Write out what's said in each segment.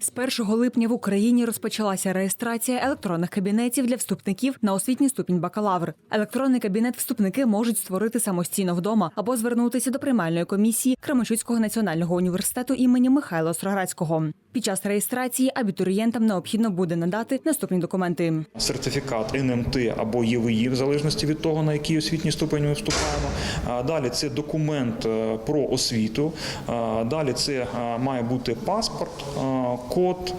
З 1 липня в Україні розпочалася реєстрація електронних кабінетів для вступників на освітній ступінь бакалавр. Електронний кабінет вступники можуть створити самостійно вдома або звернутися до приймальної комісії Кременчуцького національного університету імені Михайла Остроградського. Під час реєстрації абітурієнтам необхідно буде надати наступні документи. сертифікат НМТ або ЄВІ, в залежності від того, на який освітній ступень ми вступаємо. Далі це документ е, про освіту. Далі це має бути паспорт, код.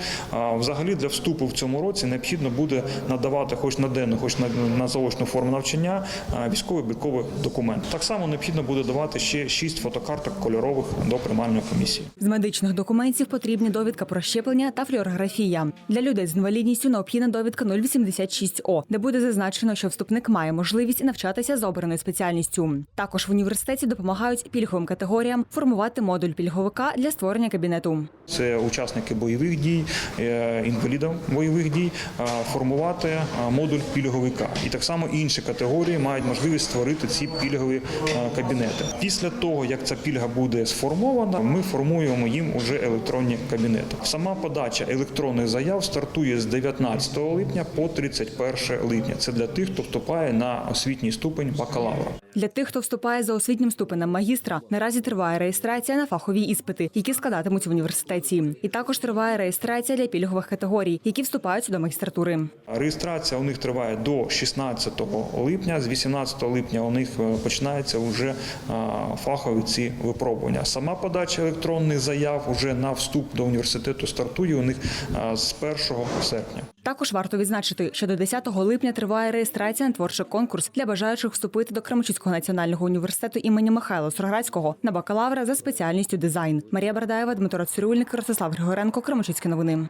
Взагалі для вступу в цьому році необхідно буде надавати хоч на денну, хоч на, заочну форму навчання військовий обліковий документ. Так само необхідно буде давати ще 6 фотокарток кольорових до приймальної комісії. З медичних документів потрібні довідка про щеплення та флюорографія. Для людей з інвалідністю необхідна довідка 086О, де буде зазначено, що вступник має можливість навчатися за обраною спеціальністю. Також в університеті допомагають пільговим категоріям формувати модуль пільговика для створення кабінету. Це учасники бойових дій, е, інвалідам бойових дій, е, формувати е, модуль пільговика. І так само інші категорії мають можливість створити ці пільгові кабінети. Після того, як ця пільга буде сформована, ми формуємо їм уже електронні кабінети. Сама подача електронних заяв стартує з 19 липня по 31 липня. Це для тих, хто вступає на освітній ступень бакалавра. Для тих, хто вступає за освітнім ступенем магістра, наразі триває реєстрація на фахові іспити, які складатимуть в університеті. І також триває реєстрація для пільгових категорій, які вступають до магістратури. Реєстрація у них триває до 16 липня. З 18 липня у них е, починаються вже е, фахові ці випробування. Сама подача електронних заяв уже на вступ до університету стартує у них е, з 1 серпня. Також варто відзначити, що до 10 липня триває реєстрація на творчий конкурс для бажаючих вступити до Кремчуцького національного університету імені Михайла Сурградського на бакалавра за спеціальністю дизайн. Марія Бардаєва, Дмитро Цирюльник, Ростислав Григоренко, Кремчицькі новини.